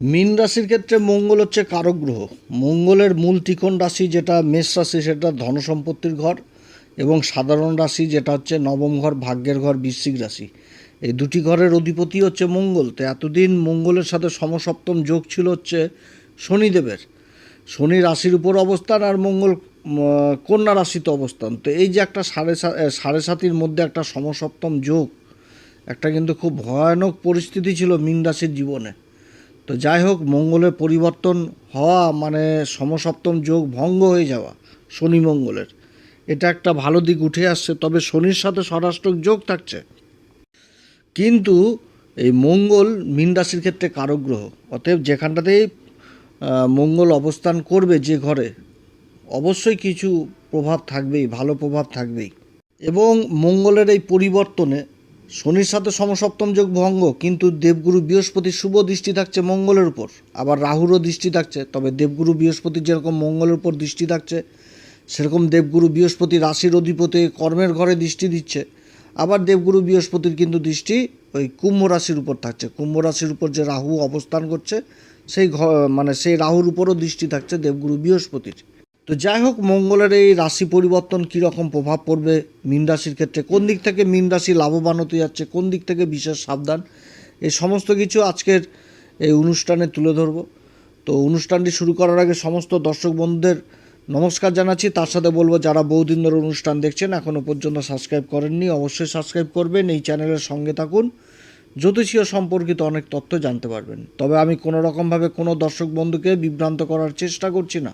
মীন রাশির ক্ষেত্রে মঙ্গল হচ্ছে কারক গ্রহ। মঙ্গলের মূল ত্রিকোণ রাশি যেটা মেষ রাশি, সেটা ধনসম্পত্তির ঘর এবং সাধারণ রাশি যেটা হচ্ছে নবম ঘর, ভাগ্যের ঘর, বৃশ্চিক রাশি। এই দুটি ঘরের অধিপতি হচ্ছে মঙ্গল। তো এতদিন মঙ্গলের সাথে সমসপ্তম যোগ ছিল হচ্ছে শনিদেবের। শনি রাশির উপর অবস্থান আর মঙ্গল কন্যা রাশিতে অবস্থান। তো এই যে একটা সাড়ে সাড়ে সাতির মধ্যে একটা সমসপ্তম যোগ, একটা কিন্তু খুব ভয়ানক পরিস্থিতি ছিল মীন রাশির জীবনে। তো যাই হোক, মঙ্গলের পরিবর্তন হওয়া মানে সমসপ্তম যোগ ভঙ্গ হয়ে যাওয়া, শনি মঙ্গলের। এটা একটা ভালো দিক উঠে আসছে, তবে শনির সাথে স্বরাষ্ট্র যোগ থাকছে। কিন্তু এই মঙ্গল মীন রাশির ক্ষেত্রে কারক গ্রহ অতএব যেখানটাতেই মঙ্গল অবস্থান করবে যে ঘরে, অবশ্যই কিছু প্রভাব থাকবেই, ভালো প্রভাব থাকবেই। এবং মঙ্গলের এই পরিবর্তনে শনির সাথে সমসপ্তম যোগ ভঙ্গ, কিন্তু দেবগুরু বৃহস্পতির শুভ দৃষ্টি থাকছে মঙ্গলের উপর। আবার রাহুরও দৃষ্টি থাকছে, তবে দেবগুরু বৃহস্পতির যেরকম মঙ্গলের উপর দৃষ্টি থাকছে, সেরকম দেবগুরু বৃহস্পতি রাশির অধিপতি কর্মের ঘরে দৃষ্টি দিচ্ছে। আবার দেবগুরু বৃহস্পতির কিন্তু দৃষ্টি ওই কুম্ভ রাশির উপর থাকছে। কুম্ভ রাশির উপর যে রাহু অবস্থান করছে, সেই মানে সেই রাহুর উপরও দৃষ্টি থাকছে দেবগুরু বৃহস্পতির। তো যাই হোক, মঙ্গলের এই রাশি পরিবর্তন কীরকম প্রভাব পড়বে মীন রাশির ক্ষেত্রে? কোন দিক থেকে মীন রাশি লাভবান হতে যাচ্ছে? কোন দিক থেকে বিশেষ সাবধান? এই সমস্ত কিছু আজকের এই অনুষ্ঠানে তুলে ধরব। তো অনুষ্ঠানটি শুরু করার আগে সমস্ত দর্শক বন্ধুদের নমস্কার জানাচ্ছি। তার সাথে বলব, যারা বহুদিন ধরে অনুষ্ঠান দেখছেন এখনও পর্যন্ত সাবস্ক্রাইব করেননি, অবশ্যই সাবস্ক্রাইব করবেন। এই চ্যানেলের সঙ্গে থাকুন। জ্যোতিষীয় সম্পর্কিত অনেক তথ্য জানতে পারবেন। তবে আমি কোনো রকমভাবে কোনো দর্শক বন্ধুকে বিভ্রান্ত করার চেষ্টা করছি না।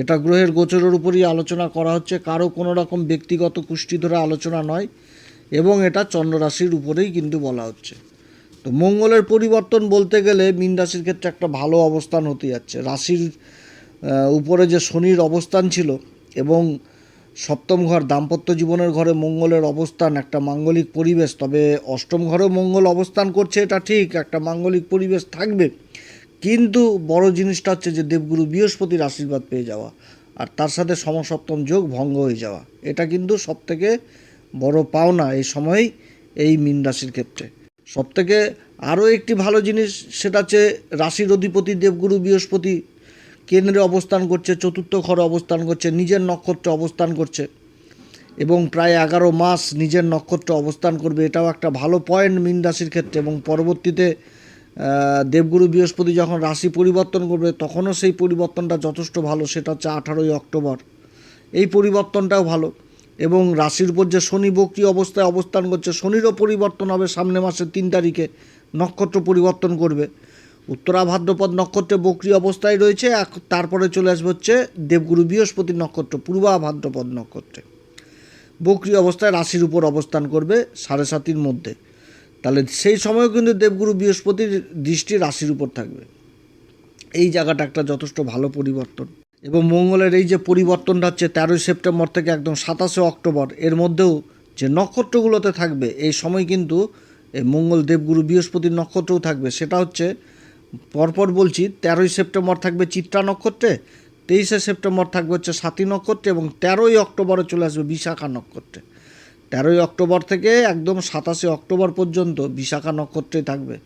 এটা গ্রহের গোচরের উপরই আলোচনা করা হচ্ছে, কারও কোনো রকম ব্যক্তিগত কুষ্টি ধরে আলোচনা নয় এবং এটা চন্দ্ররাশির উপরেই কিন্তু বলা হচ্ছে। তো মঙ্গলের পরিবর্তন বলতে গেলে মীন রাশির ক্ষেত্রে একটা ভালো অবস্থান হতে যাচ্ছে। রাশির উপরে যে শনির অবস্থান ছিল এবং সপ্তম ঘর দাম্পত্য জীবনের ঘরে মঙ্গলের অবস্থান একটা মাঙ্গলিক পরিবেশ, তবে অষ্টম ঘরেও মঙ্গল অবস্থান করছে, এটা ঠিক, একটা মাঙ্গলিক পরিবেশ থাকবে। কিন্তু বড় জিনিসটা হচ্ছে যে দেবগুরু বৃহস্পতির আশীর্বাদ পেয়ে যাওয়া আর তার সাথে সমসপ্তম যোগ ভঙ্গ হয়ে যাওয়া। এটা কিন্তু সবথেকে বড় পাওনা এই সময় এই মীন রাশির ক্ষেত্রে। সবথেকে আরও একটি ভালো জিনিস সেটা হচ্ছে রাশির অধিপতি দেবগুরু বৃহস্পতি কেন্দ্রে অবস্থান করছে, চতুর্থ ঘরে অবস্থান করছে, নিজের নক্ষত্রে অবস্থান করছে এবং প্রায় এগারো মাস নিজের নক্ষত্রে অবস্থান করবে। এটাও একটা ভালো পয়েন্ট মীন রাশির ক্ষেত্রে এবং পরবর্তীতে দেবগুরু বৃহস্পতি যখন রাশি পরিবর্তন করবে, তখনও সেই পরিবর্তনটা যথেষ্ট ভালো। সেটা হচ্ছে আঠারোই অক্টোবর। এই পরিবর্তনটাও ভালো। এবং রাশির উপর যে শনি বক্রি অবস্থায় অবস্থান করছে, শনিরও পরিবর্তন হবে সামনে মাসের তিন তারিখে। নক্ষত্র পরিবর্তন করবে। উত্তরা ভাদ্রপদ নক্ষত্রে বক্রি অবস্থায় রয়েছে। তারপরে চলে আসবে হচ্ছে দেবগুরু বৃহস্পতি নক্ষত্র, পূর্বা ভাদ্রপদ নক্ষত্রে। বক্রি অবস্থায় রাশির উপর অবস্থান করবে সাড়ে সাতির মধ্যে। তাহলে সেই সময়ও কিন্তু দেবগুরু বৃহস্পতির দৃষ্টি রাশির উপর থাকবে। এই জায়গাটা একটা যথেষ্ট ভালো পরিবর্তন। এবং মঙ্গলের এই যে পরিবর্তনটা হচ্ছে তেরোই সেপ্টেম্বর থেকে একদম সাতাশে অক্টোবর, এর মধ্যেও যে নক্ষত্রগুলোতে থাকবে, এই সময় কিন্তু এই মঙ্গল দেবগুরু বৃহস্পতির নক্ষত্রও থাকবে। সেটা হচ্ছে, পরপর বলছি, তেরোই সেপ্টেম্বর থাকবে চিত্রা নক্ষত্রে, তেইশে সেপ্টেম্বর থাকবে হচ্ছে সাতী নক্ষত্রে, এবং তেরোই অক্টোবরে চলে আসবে বিশাখা নক্ষত্রে। তেরোই অক্টোবর থেকে একদম সাতাশে অক্টোবর পর্যন্ত বিশাখা নক্ষত্রে থাকবে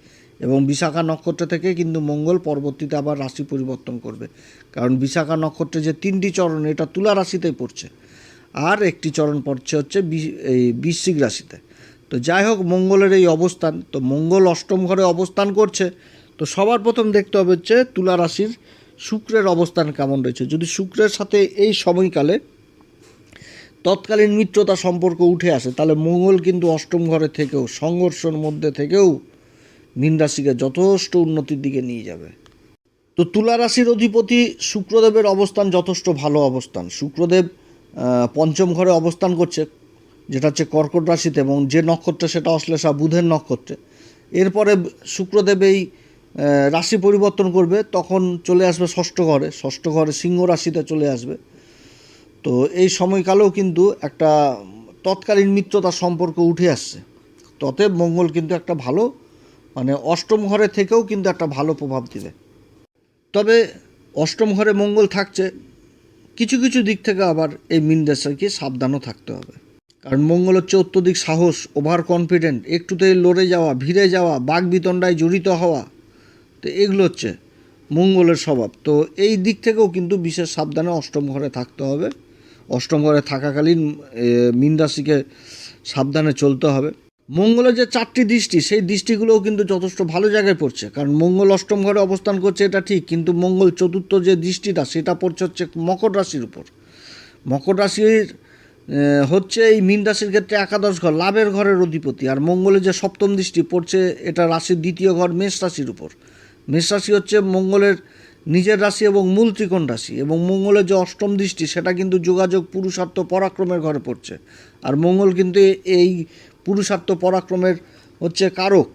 এবং বিশাখা নক্ষত্র থেকে কিন্তু মঙ্গল পরবর্তীতে আবার রাশি পরিবর্তন করবে। কারণ বিশাখা নক্ষত্রে যে তিনটি চরণ, এটা তুলা রাশিতেই পড়ছে আর একটি চরণ পড়ছে হচ্ছে এই বৃশ্চিক রাশিতে। তো যাই হোক, মঙ্গলের এই অবস্থান, তো মঙ্গল অষ্টম ঘরে অবস্থান করছে, তো সবার প্রথম দেখতে হবে হচ্ছে তুলা রাশির শুক্রের অবস্থান কেমন রয়েছে। যদি শুক্রের সাথে এই সময়কালে তৎকালীন মিত্রতা সম্পর্ক উঠে আসে, তাহলে মঙ্গল কিন্তু অষ্টম ঘরে থেকেও, সংঘর্ষের মধ্যে থেকেও মীন রাশিকে যথেষ্ট উন্নতির দিকে নিয়ে যাবে। তো তুলা রাশির অধিপতি শুক্রদেবের অবস্থান যথেষ্ট ভালো অবস্থান। শুক্রদেব পঞ্চম ঘরে অবস্থান করছে, যেটা হচ্ছে কর্কট রাশিতে, এবং যে নক্ষত্রে সেটা অশ্লেষা বুধের নক্ষত্রে। এরপরে শুক্রদেব এই রাশি পরিবর্তন করবে, তখন চলে আসবে ষষ্ঠ ঘরে। ষষ্ঠ ঘরে সিংহ রাশিতে চলে আসবে। তো এই সময়কালেও কিন্তু একটা তৎকালীন মিত্রতার সম্পর্ক উঠে আসছে। ততএব মঙ্গল কিন্তু একটা ভালো মানে অষ্টম ঘরে থেকেও কিন্তু একটা ভালো প্রভাব দিবে। তবে অষ্টম ঘরে মঙ্গল থাকছে, কিছু কিছু দিক থেকে আবার এই মিন রাশিকে সাবধানও থাকতে হবে। কারণ মঙ্গল হচ্ছে অত্যধিক সাহস ওভার কনফিডেন্ট একটুতেই লড়ে যাওয়া, ভিড়ে যাওয়া বাঘ বিতণ্ডায় জড়িত হওয়া। তো এগুলো হচ্ছে মঙ্গলের স্বভাব। তো এই দিক থেকেও কিন্তু বিশেষ সাবধানে অষ্টম ঘরে থাকতে হবে। অষ্টম ঘরে থাকাকালীন মীন রাশিকে সাবধানে চলতে হবে। মঙ্গলের যে চারটি দৃষ্টি, সেই দৃষ্টিগুলোও কিন্তু যথেষ্ট ভালো জায়গায় পড়ছে। কারণ মঙ্গল অষ্টম ঘরে অবস্থান করছে, এটা ঠিক, কিন্তু মঙ্গল চতুর্থ যে দৃষ্টিটা, সেটা পড়ছে হচ্ছে মকর রাশির উপর। মকর রাশির হচ্ছে এই মীন রাশির ক্ষেত্রে একাদশ ঘর, লাভের ঘরের অধিপতি। আর মঙ্গলের যে সপ্তম দৃষ্টি পড়ছে, এটা রাশির দ্বিতীয় ঘর, মেষ রাশির উপর। মেষ রাশি হচ্ছে মঙ্গলের নিজের রাশি এবং মূল ত্রিকোণ রাশি এবং মঙ্গলের যে অষ্টম দৃষ্টি, সেটা কিন্তু যোগাযোগ পুরুষার্থ পরাক্রমের ঘরে পড়ছে। আর মঙ্গল কিন্তু এই পুরুষার্থ পরাক্রমের হচ্ছে কারক।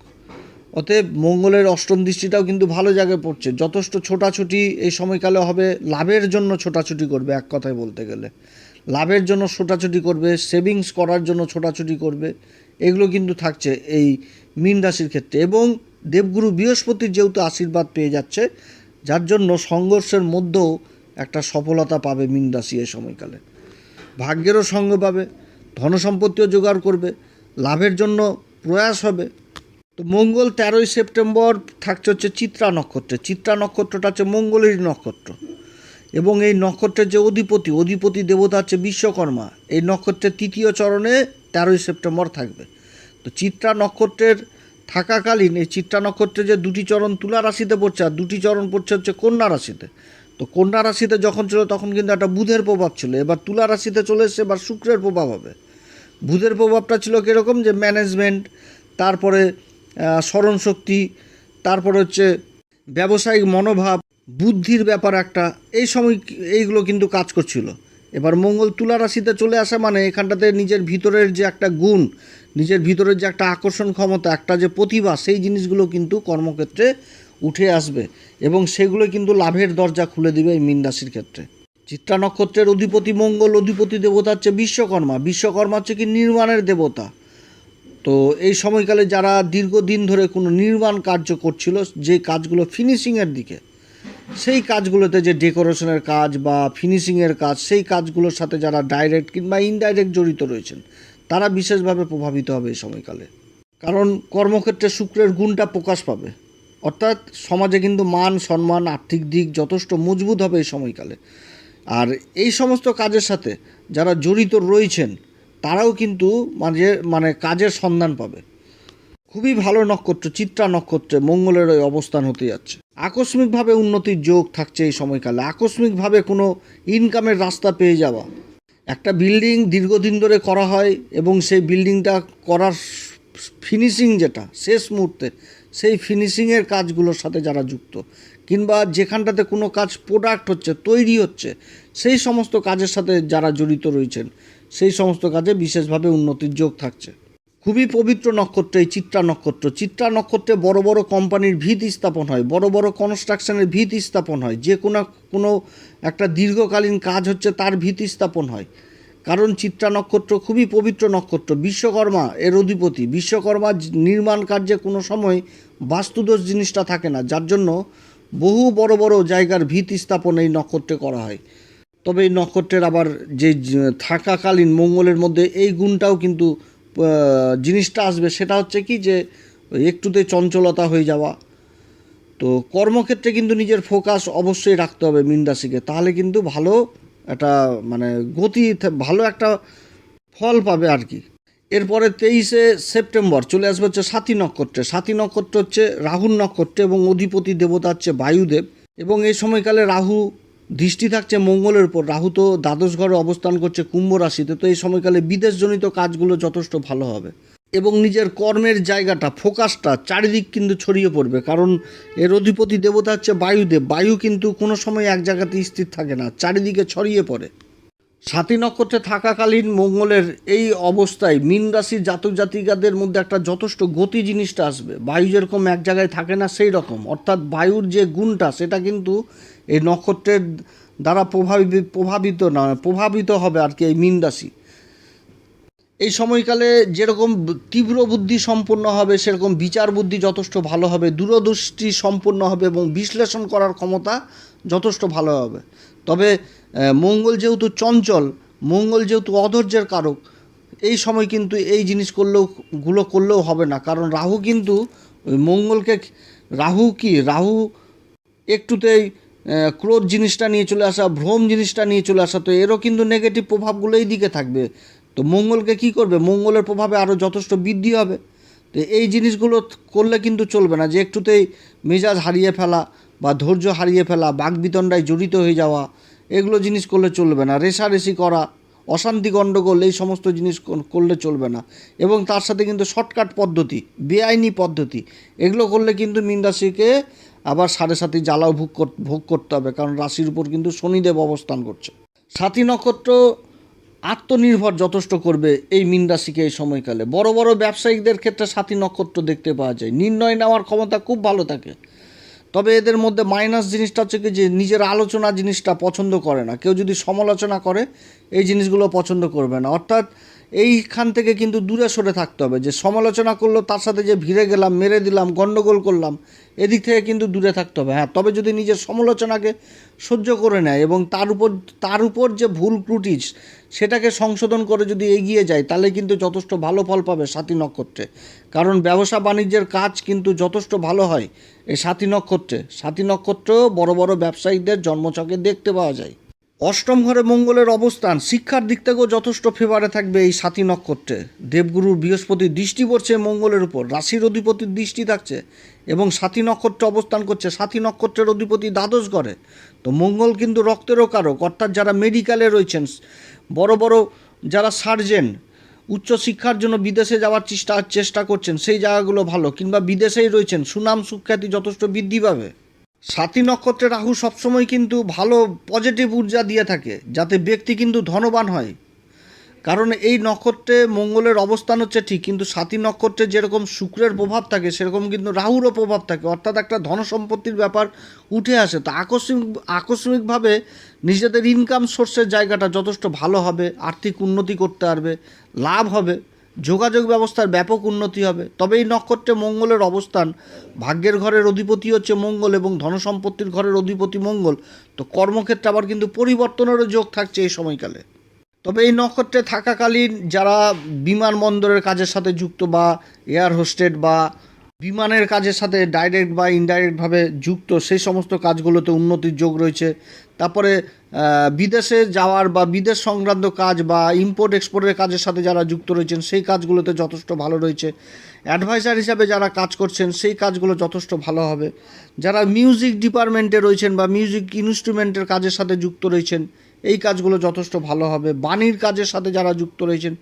অতএব মঙ্গলের অষ্টম দৃষ্টিটাও কিন্তু ভালো জায়গায় পড়ছে। যথেষ্ট ছোটাছুটি এই সময়কালে হবে, লাভের জন্য ছোটাছুটি করবে এক কথায় বলতে গেলে। লাভের জন্য ছোটাছুটি করবে, সেভিংস করার জন্য ছোটাছুটি করবে, এগুলো কিন্তু থাকছে এই মীন রাশির ক্ষেত্রে। এবং দেবগুরু বৃহস্পতির যেহেতু আশীর্বাদ পেয়ে যাচ্ছে যার জন্য সংঘর্ষের মধ্যেও একটা সফলতা পাবে মীন রাশি এই সময়কালে। ভাগ্যেরও সঙ্গ পাবে, ধনসম্পত্তিও জোগাড় করবে, লাভের জন্য প্রয়াস হবে। তো মঙ্গল তেরোই সেপ্টেম্বর থাকছে হচ্ছে চিত্রা নক্ষত্রে। চিত্রা নক্ষত্রটা হচ্ছে মঙ্গলেরই নক্ষত্র। এবং এই নক্ষত্রের যে অধিপতি অধিপতি দেবতা হচ্ছে বিশ্বকর্মা। এই নক্ষত্রের তৃতীয় চরণে তেরোই সেপ্টেম্বর থাকবে। তো চিত্রা নক্ষত্রের থাকাকালীন এই চিত্রা নক্ষত্রে যে দুটি চরণ তুলা রাশিতে পড়ছে আর দুটি চরণ পড়ছে হচ্ছে কন্যা রাশিতে। তো কন্যা রাশিতে যখন ছিল তখন কিন্তু একটা বুধের প্রভাব ছিল। এবার তুলা রাশিতে চলে এসছে, এবার শুক্রের প্রভাব হবে। বুধের প্রভাবটা ছিল কীরকম? যে ম্যানেজমেন্ট তারপরে স্মরণশক্তি, তারপরে হচ্ছে ব্যবসায়িক মনোভাব, বুদ্ধির ব্যাপার একটা, এই সময় এইগুলো কিন্তু কাজ করছিল। এবার মঙ্গল তুলা রাশিতে চলে আসা মানে এখানটাতে নিজের ভিতরের যে একটা গুণ নিজের ভিতরের যে একটা আকর্ষণ ক্ষমতা, একটা যে প্রতিভা, সেই জিনিসগুলো কিন্তু কর্মক্ষেত্রে উঠে আসবে এবং সেগুলো কিন্তু লাভের দরজা খুলে দিবে এই মীন রাশির ক্ষেত্রে। চিত্রা নক্ষত্রের অধিপতি মঙ্গল, অধিপতি দেবতা হচ্ছে বিশ্বকর্মা। বিশ্বকর্মা হচ্ছে কি নির্মাণের দেবতা। তো এই সময়কালে যারা দীর্ঘদিন ধরে কোনো নির্মাণ কার্য করছিল, যে কাজগুলো ফিনিশিংয়ের দিকে, সেই কাজগুলোতে যে ডেকোরেশনের কাজ বা ফিনিশিংয়ের কাজ, সেই কাজগুলোর সাথে যারা ডাইরেক্ট কিংবা ইনডাইরেক্ট জড়িত রয়েছেন তারা বিশেষভাবে প্রভাবিত হবে এই সময়কালে। কারণ কর্মক্ষেত্রে শুক্রের গুণটা প্রকাশ পাবে। অর্থাৎ সমাজে কিন্তু মান, সম্মান, আর্থিক দিক যথেষ্ট মজবুত হবে এই সময়কালে। আর এই সমস্ত কাজের সাথে যারা জড়িত রয়েছেন, তারাও কিন্তু মাঝে মানে কাজের সন্ধান পাবে। খুবই ভালো নক্ষত্র, চিত্রা নক্ষত্রে মঙ্গলের ওই অবস্থান হতে যাচ্ছে। আকস্মিকভাবে উন্নতির যোগ থাকছে এই সময়কালে। আকস্মিকভাবে কোনো ইনকামের রাস্তা পেয়ে যাওয়া একটা বিল্ডিং দীর্ঘদিন ধরে করা হয় এবং সেই বিল্ডিংটা করার ফিনিশিং যেটা, শেষ মুহূর্তে, সেই ফিনিশিংয়ের কাজগুলোর সাথে যারা যুক্ত। কিংবা যেখানটাতে কোনো কাজ প্রোডাক্ট হচ্ছে, তৈরি হচ্ছে, সেই সমস্ত কাজের সাথে যারা জড়িত রয়েছেন, সেই সমস্ত কাজে বিশেষভাবে উন্নতির যোগ থাকছে। খুবই পবিত্র নক্ষত্র, এই চিত্রা নক্ষত্র। চিত্রা নক্ষত্রে বড় বড় কোম্পানির ভিত স্থাপন হয়, বড় বড় কনস্ট্রাকশনের ভিত স্থাপন হয়। যে কোনো কোনো একটা দীর্ঘকালীন কাজ হচ্ছে তার ভিত স্থাপন হয়। কারণ চিত্রা নক্ষত্র খুবই পবিত্র নক্ষত্র। বিশ্বকর্মা এর অধিপতি। বিশ্বকর্মা নির্মাণ কার্যে কোনো সময় বাস্তুদোষ জিনিসটা থাকে না। যার জন্য বহু বড় বড় জায়গার ভিত স্থাপন এই নক্ষত্রে করা হয়। তবে এই নক্ষত্রের আবার যে থাকাকালীন মঙ্গলের মধ্যে এই গুণটাও কিন্তু জিনিসটা আসবে, সেটা হচ্ছে কি যে একটুতে চঞ্চলতা হয়ে যাওয়া। তো কর্মক্ষেত্রে কিন্তু নিজের ফোকাস অবশ্যই রাখতে হবে মীন রাশিকে। তাহলে কিন্তু ভালো একটা মানে গতি, ভালো একটা ফল পাবে আর কি। এরপরে তেইশে সেপ্টেম্বর চলে আসবে হচ্ছে সাথী নক্ষত্রে। সাথী নক্ষত্র হচ্ছে রাহুর নক্ষত্র এবং অধিপতি দেবতা হচ্ছে বায়ুদেব। এবং এই সময়কালে রাহু দৃষ্টি থাকছে মঙ্গলের উপর। রাহু তো দ্বাদশ ঘরে অবস্থান করছে কুম্ভ রাশিতে, তো এই সময়কালে বিদেশজনিত কাজগুলো যথেষ্ট ভালো হবে। এবং নিজের কর্মের জায়গাটা ফোকাসটা চারিদিক কিন্তু ছড়িয়ে পড়বে। কারণ এর অধিপতি দেবতা হচ্ছে বায়ুদেব। বায়ু কিন্তু কোনো সময় এক জায়গাতে স্থির থাকে না, চারিদিকে ছড়িয়ে পড়ে। সাথী নক্ষত্রে থাকাকালীন মঙ্গলের এই অবস্থায় মীন রাশির জাতক জাতিকাদের মধ্যে একটা যথেষ্ট গতি জিনিসটা আসবে। বায়ু যেরকম এক জায়গায় থাকে না, সেই রকম। অর্থাৎ বায়ুর যে গুণটা, সেটা কিন্তু এই নক্ষত্রের দ্বারা প্রভাবিত প্রভাবিত না, প্রভাবিত হবে আর কি এই মীন রাশি। এই সময়কালে যেরকম তীব্র বুদ্ধি সম্পন্ন হবে, সেরকম বিচার বুদ্ধি যথেষ্ট ভালো হবে, দূরদৃষ্টি সম্পন্ন হবে এবং বিশ্লেষণ করার ক্ষমতা যথেষ্ট ভালো হবে। তবে মঙ্গল যেহেতু চঞ্চল, মঙ্গল যেহেতু অধৈর্যের কারক, এই সময় কিন্তু এই জিনিস করলেও, গুলো করলেও হবে না। কারণ রাহু কিন্তু, ওই মঙ্গলকে, রাহু কি? রাহু একটুতেই ক্রোধ জিনিসটা নিয়ে চলে আসা, ভ্রম জিনিসটা নিয়ে চলে আসা, তো এরও কিন্তু নেগেটিভ প্রভাবগুলো এই দিকে থাকবে। তো মঙ্গলকে কি করবে? মঙ্গলের প্রভাবে আরও যথেষ্ট বৃদ্ধি হবে। তো এই জিনিসগুলো করলে কিন্তু চলবে না। যে একটুতেই মেজাজ হারিয়ে ফেলা বা ধৈর্য হারিয়ে ফেলা বাগবিতণ্ডায় জড়িত হয়ে যাওয়া, এগুলো জিনিস করলে চলবে না। রেশারেশি করা, অশান্তি গণ্ডগোল এই সমস্ত জিনিস করলে চলবে না। এবং তার সাথে কিন্তু শর্টকাট পদ্ধতি, বেআইনি পদ্ধতি, এগুলো করলে কিন্তু মীন রাশিকে আবার সাড়ে সাথী জ্বালাও ভোগ ভোগ করতে হবে, কারণ রাশির উপর কিন্তু শনিদেব অবস্থান করছে। সাথী নক্ষত্র আত্মনির্ভর যথেষ্ট করবে এই মীন রাশিকে এই সময়কালে। বড় বড় ব্যবসায়িকদের ক্ষেত্রে সাথী নক্ষত্র দেখতে পাওয়া যায়। নির্ণয় নেওয়ার ক্ষমতা খুব ভালো থাকে। তবে এদের মধ্যে মাইনাস জিনিসটা হচ্ছে কি যে নিজের আলোচনা জিনিসটা পছন্দ করে না। কেউ যদি সমালোচনা করে, এই জিনিসগুলো পছন্দ করবে না। অর্থাৎ এইখান থেকে কিন্তু দূরে সরে থাকতে হবে। যে সমালোচনা করল, তার সাথে যে ভিড়ে গেলাম, মেরে দিলাম গণ্ডগোল করলাম, এদিক থেকে কিন্তু দূরে থাকতে হবে। হ্যাঁ তবে যদি নিজের সমালোচনাকে সহ্য করে নেয় এবং তার উপর তার উপর যে ভুল ত্রুটি সেটাকে সংশোধন করে যদি এগিয়ে যায়, তাহলে কিন্তু যথেষ্ট ভালো ফল পাবে সাথী নক্ষত্রে। কারণ ব্যবসা বাণিজ্যের কাজ কিন্তু যথেষ্ট ভালো হয় এই সাথী নক্ষত্রে। সাথী নক্ষত্রেও বড় বড় ব্যবসায়ীদের জন্মছকে দেখতে পাওয়া যায়। অষ্টম ঘরে মঙ্গলের অবস্থান। শিক্ষার দিক থেকেও যথেষ্ট ফেভারে থাকবে এই সাথী নক্ষত্রে। দেবগুরু বৃহস্পতির দৃষ্টি পড়ছে মঙ্গলের উপর, রাশির অধিপতির দৃষ্টি থাকছে এবং সাথী নক্ষত্রে অবস্থান করছে। সাথী নক্ষত্রের অধিপতি দ্বাদশ ঘরে। তো মঙ্গল কিন্তু রক্তেরও কারক, অর্থাৎ যারা মেডিকেলে রয়েছেন, বড় বড় যারা সার্জেন উচ্চশিক্ষার জন্য বিদেশে যাওয়ার চেষ্টা চেষ্টা করছেন, সেই জায়গাগুলো ভালো। কিংবা বিদেশেই রয়েছেন, সুনাম সুখ্যাতি যথেষ্ট বৃদ্ধি পাবে। সাতী নক্ষত্রে রাহু সবসময় কিন্তু ভালো পজিটিভ ঊর্জা দিয়ে থাকে, যাতে ব্যক্তি কিন্তু ধনবান হয়। কারণ এই নক্ষত্রে মঙ্গলের অবস্থান হচ্ছে ঠিক, কিন্তু সাতী নক্ষত্রে যেরকম শুক্রের প্রভাব থাকে, সেরকম কিন্তু রাহুরও প্রভাব থাকে। অর্থাৎ একটা ধন সম্পত্তির ব্যাপার উঠে আসে। তো আকস্মিক, আকস্মিকভাবে নিজেদের ইনকাম সোর্সের জায়গাটা যথেষ্ট ভালো হবে, আর্থিক উন্নতি করতে পারবে, লাভ হবে। যোগাযোগ ব্যবস্থার ব্যাপক উন্নতি হবে। তবে এই নক্ষত্রে মঙ্গলের অবস্থান। ভাগ্যের ঘরের অধিপতি হচ্ছে মঙ্গল এবং ধনসম্পত্তির ঘরের অধিপতি মঙ্গল। তো কর্মক্ষেত্রে আবার কিন্তু পরিবর্তনেরও যোগ থাকছে এই সময়কালে। তবে এই নক্ষত্রে থাকাকালীন যারা বিমানবন্দরের কাজের সাথে যুক্ত বা এয়ার হোস্টেড বা বিমানের কাজের সাথে ডাইরেক্ট বা ইনডাইরেক্টভাবে যুক্ত, সেই সমস্ত কাজগুলোতে উন্নতির যোগ রয়েছে। তারপরে বিদেশে যাওয়ার বা বিদেশ সংক্রান্ত কাজ বা ইম্পোর্ট এক্সপোর্টের কাজের সাথে যারা যুক্ত রয়েছেন, সেই কাজগুলোতে যথেষ্ট ভালো রয়েছে। অ্যাডভাইজার হিসাবে যারা কাজ করছেন, সেই কাজগুলো যথেষ্ট ভালো হবে। যারা মিউজিক ডিপার্টমেন্টে রয়েছেন বা মিউজিক ইনস্ট্রুমেন্টের কাজের সাথে যুক্ত রয়েছেন, এই কাজগুলো যথেষ্ট ভালো হবে। বাণীর কাজের সাথে যারা যুক্ত রয়েছেন,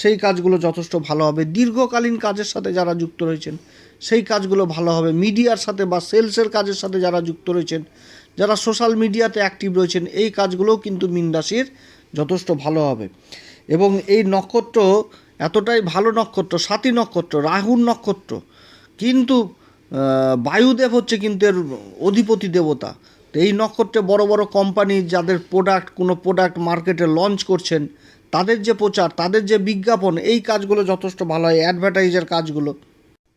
সেই কাজগুলো যথেষ্ট ভালো হবে। দীর্ঘকালীন কাজের সাথে যারা যুক্ত রয়েছেন, সেই কাজগুলো ভালো হবে। মিডিয়ার সাথে বা সেলসের কাজের সাথে যারা যুক্ত রয়েছেন যারা সোশ্যাল মিডিয়াতে অ্যাক্টিভ রয়েছেন, এই কাজগুলোও কিন্তু মিন রাশির যথেষ্ট ভালো হবে। এবং এই নক্ষত্র এতটাই ভালো নক্ষত্র সাতী নক্ষত্র, রাহুর নক্ষত্র, কিন্তু বায়ুদেব হচ্ছে কিন্তু এর অধিপতি দেবতা। তো এই নক্ষত্রে বড় বড় কোম্পানি যাদের প্রোডাক্ট কোনো প্রোডাক্ট মার্কেটে লঞ্চ করছেন, তাদের যে প্রচার, তাদের যে বিজ্ঞাপন, এই কাজগুলো যথেষ্ট ভালো হয় অ্যাডভার্টাইজের কাজগুলো।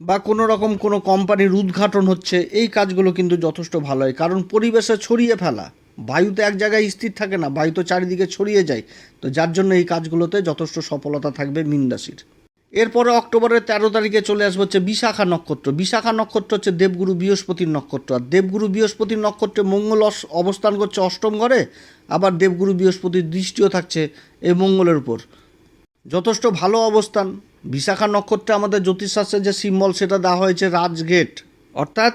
বা কোনো রকম কোনো কোম্পানির উদ্ঘাটন হচ্ছে, এই কাজগুলো কিন্তু যথেষ্ট ভালো হয় কারণ পরিবেশে ছড়িয়ে ফেলা বায়ুতে এক জায়গায় স্থির থাকে না, বায়ু তো চারিদিকে ছড়িয়ে যায়। তো যার জন্য এই কাজগুলোতে যথেষ্ট সফলতা থাকবে মিন রাশির এরপরে অক্টোবরের তেরো তারিখে চলে আসবে হচ্ছে বিশাখা নক্ষত্র। বিশাখা নক্ষত্র হচ্ছে দেবগুরু বৃহস্পতির নক্ষত্র। আর দেবগুরু বৃহস্পতির নক্ষত্রে মঙ্গল অবস্থান করছে অষ্টম ঘরে, আবার দেবগুরু বৃহস্পতির দৃষ্টিও থাকছে এই মঙ্গলের উপর। যথেষ্ট ভালো অবস্থান বিশাখা নক্ষত্রে আমাদের জ্যোতিষশাস্ত্রের যে সিম্বল সেটা দেওয়া হয়েছে রাজগেট। অর্থাৎ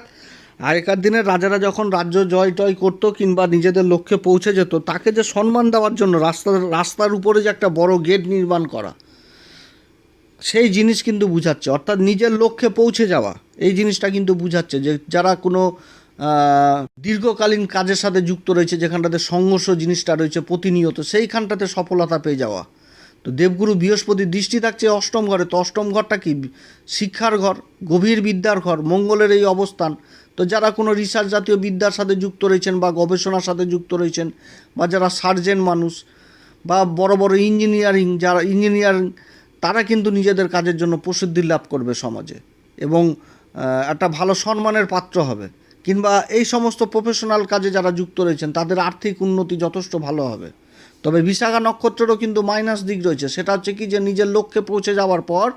আগেকার দিনে রাজারা যখন রাজ্য জয় টয় করতো কিংবা নিজেদের লক্ষ্যে পৌঁছে যেত, তাকে যে সম্মান দেওয়ার জন্য রাস্তার রাস্তার উপরে যে একটা বড় গেট নির্মাণ করা, সেই জিনিস কিন্তু বুঝাচ্ছে। অর্থাৎ নিজের লক্ষ্যে পৌঁছে যাওয়া, এই জিনিসটা কিন্তু বুঝাচ্ছে যে যারা কোনো দীর্ঘকালীন কাজের সাথে যুক্ত রয়েছে, যেখানটাতে সংঘর্ষ জিনিসটা রয়েছে প্রতিনিয়ত, সেইখানটাতে সফলতা পেয়ে যাওয়া। তো দেবগুরু বৃহস্পতির দৃষ্টি থাকছে অষ্টম ঘরে, তো অষ্টম ঘরটা কি? শিক্ষার ঘর, গভীর বিদ্যার ঘর, মঙ্গলের এই অবস্থান। তো যারা কোনো রিসার্চ জাতীয় বিদ্যার সাথে যুক্ত রয়েছেন বা গবেষণার সাথে যুক্ত রয়েছেন বা যারা সার্জেন মানুষ বা বড় বড় ইঞ্জিনিয়ারিং যারা ইঞ্জিনিয়ারিং তারা কিন্তু নিজেদের কাজের জন্য প্রসিদ্ধি লাভ করবে সমাজে এবং একটা ভালো সম্মানের পাত্র হবে। কিংবা এই সমস্ত প্রফেশনাল কাজে যারা যুক্ত রয়েছেন, তাদের আর্থিক উন্নতি যথেষ্ট ভালো হবে। তবে বিশাখা নক্ষত্রেরও কিন্তু মাইনাস দিক রয়েছে। সেটা হচ্ছে কি যে নিজের লক্ষ্যে পৌঁছে যাওয়ার পর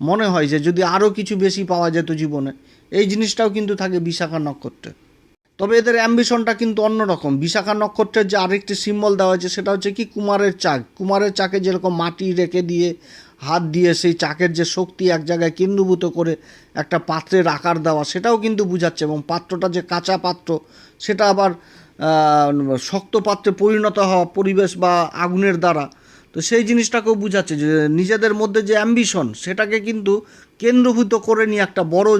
মনে হয় যে যদি আরও কিছু বেশি পাওয়া যেত জীবনে, এই জিনিসটাও কিন্তু থাকে বিশাখা নক্ষত্রে। তবে এদের অ্যাম্বিশনটা কিন্তু অন্যরকম। বিশাখা নক্ষত্রের যে আরেকটি সিম্বল দেওয়া হয়েছে, সেটা হচ্ছে কি কুমারের চাক। কুমারের চাকে যেরকম মাটি রেখে দিয়ে, হাত দিয়ে সেই চাকের যে শক্তি এক জায়গায় কেন্দ্রভূত করে একটা পাত্রের আকার দেওয়া, সেটাও কিন্তু বোঝাচ্ছে। এবং পাত্রটা যে কাঁচা পাত্র, সেটা আবার শক্ত পাত্রে পরিণত হওয়া পরিবেশ বা আগুনের দ্বারা। তো সেই জিনিসটাকেও বোঝাচ্ছে যে নিজেদের মধ্যে যে অ্যাম্বিশন সেটাকে কিন্তু কেন্দ্রভূত করে নিয়ে একটা বড়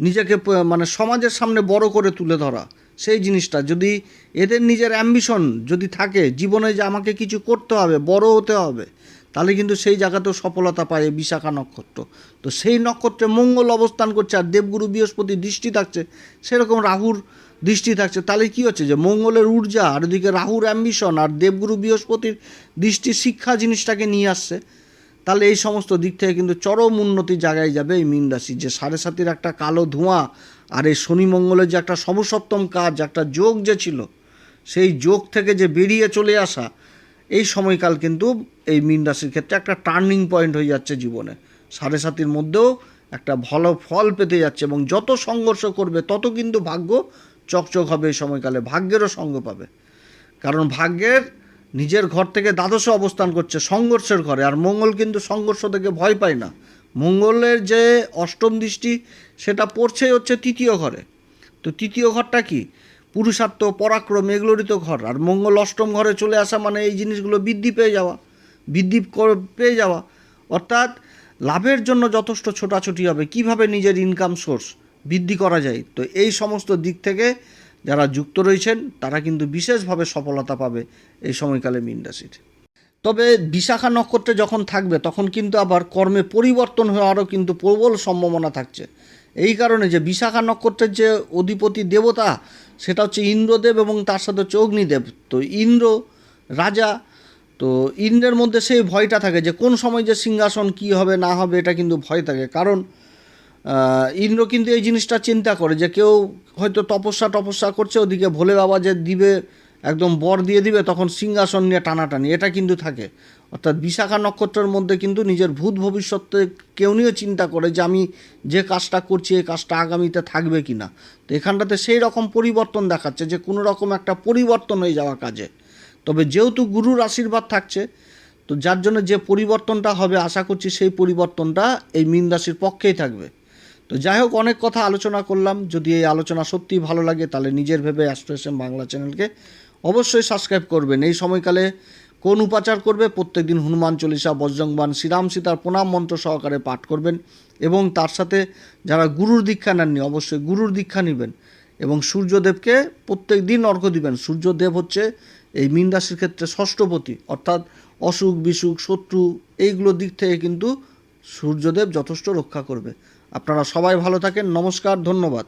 নিজেকে মানে সমাজের সামনে বড় করে তুলে ধরা। সেই জিনিসটা যদি এদের নিজের অ্যাম্বিশন যদি থাকে, জীবনে যে আমাকে কিছু করতে হবে, বড় হতে হবে, তাহলে কিন্তু সেই জায়গাতেও সফলতা পায় এই বিশাখা নক্ষত্র। তো সেই নক্ষত্রে মঙ্গল অবস্থান করছে আর দেবগুরু বৃহস্পতি দৃষ্টি থাকছে, সেরকম রাহুর দৃষ্টি থাকছে। তাহলে কি হচ্ছে যে মঙ্গলের ঊর্জা, আর ওদিকে রাহুর অ্যাম্বিশন আর দেবগুরু বৃহস্পতির দৃষ্টি শিক্ষা জিনিসটাকে নিয়ে আসছে। তাহলে এই সমস্ত দিক থেকে কিন্তু চরম উন্নতি জায়গায় যাবে এই মীন রাশি, যে সাড়ে সাতির একটা কালো ধোঁয়া, আর এই শনি মঙ্গলের যে একটা সমসপ্তম কাজ, একটা যোগ যে ছিল, সেই যোগ থেকে যে বেরিয়ে চলে আসা, এই সময়কাল কিন্তু এই মীন রাশির ক্ষেত্রে একটা টার্নিং পয়েন্ট হয়ে যাচ্ছে জীবনে। সাড়ে সাতির মধ্যেও একটা ভালো ফল পেতে যাচ্ছে এবং যত সংঘর্ষ করবে, তত কিন্তু ভাগ্য চকচক হবে এই সময়কালে, ভাগ্যেরও সঙ্গ পাবে। কারণ ভাগ্যের নিজের ঘর থেকে দ্বাদশে অবস্থান করছে সংঘর্ষের ঘরে, আর মঙ্গল কিন্তু সংঘর্ষ থেকে ভয় পায় না। মঙ্গলের যে অষ্টম দৃষ্টি, সেটা পড়ছে হচ্ছে তৃতীয় ঘরে। তো তৃতীয় ঘরটা কি? পুরুষার্থ, পরাক্রম, এগুলোরই তো ঘর। আর মঙ্গল অষ্টম ঘরে চলে আসা মানে এই জিনিসগুলো বৃদ্ধি পেয়ে যাওয়া, বৃদ্ধি পেয়ে যাওয়া। অর্থাৎ লাভের জন্য যথেষ্ট ছোটাছুটি হবে। কীভাবে নিজের ইনকাম সোর্স বৃদ্ধি করা যায়। তো এই সমস্ত দিক থেকে যারা যুক্ত রয়েছেন, তারা কিন্তু বিশেষভাবে সফলতা পাবে এই সময়কালে মীন তবে বিশাখা নক্ষত্রে যখন থাকবে, তখন কিন্তু আবার কর্মে পরিবর্তন হওয়ারও কিন্তু প্রবল সম্ভাবনা থাকছে। এই কারণে যে বিশাখা নক্ষত্রের যে অধিপতি দেবতা, সেটা হচ্ছে ইন্দ্রদেব এবং তার সাথে হচ্ছে অগ্নিদেব। তো ইন্দ্র রাজা, তো ইন্দ্রের মধ্যে সেই ভয়টা থাকে যে কোন সময় যে সিংহাসন কী হবে না হবে, এটা কিন্তু ভয় থাকে। কারণ ইন্দ্র কিন্তু এই জিনিসটা চিন্তা করে যে কেউ হয়তো তপস্যা টপস্যা করছে, ওদিকে ভোলে বাবা যে দিবে, একদম বর দিয়ে দিবে, তখন সিংহাসন নিয়ে টানাটানি, এটা কিন্তু থাকে। অর্থাৎ বিশাখা নক্ষত্রের মধ্যে কিন্তু নিজের ভূত ভবিষ্যতে কেউ নিয়ে চিন্তা করে যে আমি যে কাজটা করছি, এই কাজটা আগামীতে থাকবে কি না তো এখানটাতে সেই রকম পরিবর্তন দেখাচ্ছে যে কোনো রকম একটা পরিবর্তন হয়ে যাওয়া কাজে। তবে যেহেতু গুরুর আশীর্বাদ থাকছে, তো যার জন্য যে পরিবর্তনটা হবে, আশা করছি সেই পরিবর্তনটা এই মীন রাশির পক্ষেই থাকবে। তো যাই হোক, অনেক কথা আলোচনা করলাম। যদি এই আলোচনা সত্যিই ভালো লাগে, তাহলে নিজের ভেবে অ্যাস্ট্রো বাংলা চ্যানেলকে অবশ্যই সাবস্ক্রাইব করবেন। এই সময়কালে কোন উপাচার করবে? প্রত্যেক দিন হনুমান চল্লিশা বজ্রংবান শ্রীরাম সীতার প্রণাম মন্ত্র সহকারে পাঠ করবেন এবং তার সাথে যারা গুরুর দীক্ষা নেননি, অবশ্যই গুরুর দীক্ষা নেবেন এবং সূর্যদেবকে প্রত্যেক দিন অর্ঘ্য দিবেন। সূর্যদেব হচ্ছে এই মীন রাশির ক্ষেত্রে ষষ্ঠপতি অর্থাৎ অসুখ, বিসুখ, শত্রু এইগুলোর দিক থেকে কিন্তু সূর্যদেব যথেষ্ট রক্ষা করবে। আপনারা সবাই ভালো থাকেন নমস্কার ধন্যবাদ।